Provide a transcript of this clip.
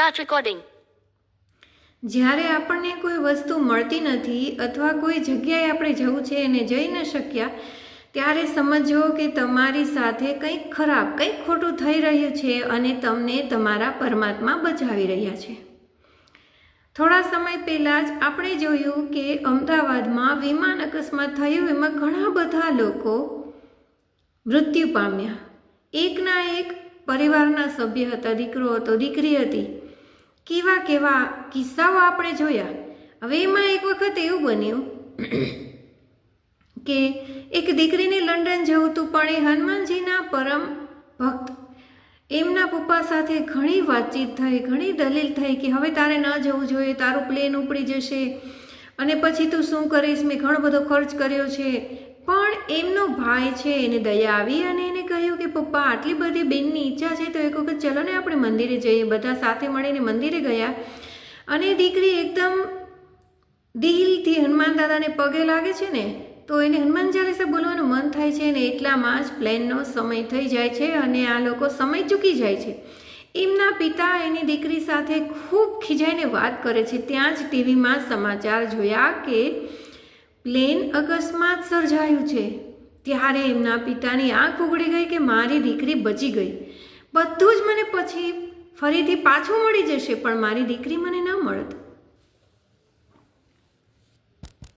Start recording. જ્યારે આપણને કોઈ વસ્તુ મળતી નથી અથવા કોઈ જગ્યાએ આપણે જવું છે અને જઈ ન શક્યા, ત્યારે સમજો કે તમારી સાથે કંઈક ખરાબ, કંઈક ખોટું થઈ રહ્યું છે અને તમને તમારા પરમાત્મા બચાવી રહ્યા છે. થોડા સમય પહેલાં જ આપણે જોયું કે અમદાવાદમાં વિમાન અકસ્માત થયું એમાં ઘણા બધા લોકો મૃત્યુ પામ્યા. એકના એક પરિવારના સભ્ય હતા, દીકરો હતો, દીકરી હતી. કેવા કેવા કિસ્સાઓ આપણે જોયા. હવે એમાં એક વખત એવું બન્યું કે એક દીકરીને લંડન જવું હતું, પણ એ હનુમાનજીના પરમ ભક્ત. એમના પપ્પા સાથે ઘણી વાતચીત થઈ, ઘણી દલીલ થઈ કે હવે તારે ન જવું જોઈએ, તારું પ્લેન ઉપડી જશે. અને પછી તું શું કરીશ? મેં ઘણો બધો ખર્ચ કર્યો છે. પણ એમનો ભાઈ છે, એને દયા આવી અને એને કહ્યું કે, પપ્પા, આટલી બધી બેનની ઈચ્છા છે, તો એક વખત ચલો ને આપણે મંદિરે જઈએ. બધા સાથે મળીને મંદિરે ગયા. અને દીકરી એકદમ દિલથી હનુમાન દાદાને પગે લાગે છે ને, તો એને હનુમાન ચાલીસા બોલવાનું મન થાય છે ને, એટલામાં જ પ્લેનનો સમય થઈ જાય છે અને આ લોકો સમય ચૂકી જાય છે. એમના પિતા એની દીકરી સાથે ખૂબ ખીજાઈને વાત કરે છે. ત્યાં જ ટીવીમાં સમાચાર જોયા કે પ્લેન અકસ્માત સર્જાયું છે. ત્યારે એમના પિતાની આંખ ઉગડી ગઈ કે મારી દીકરી બચી ગઈ. બધું જ મને પછી ફરીથી પાછું મળી જશે, પણ મારી દીકરી મને ન મળત.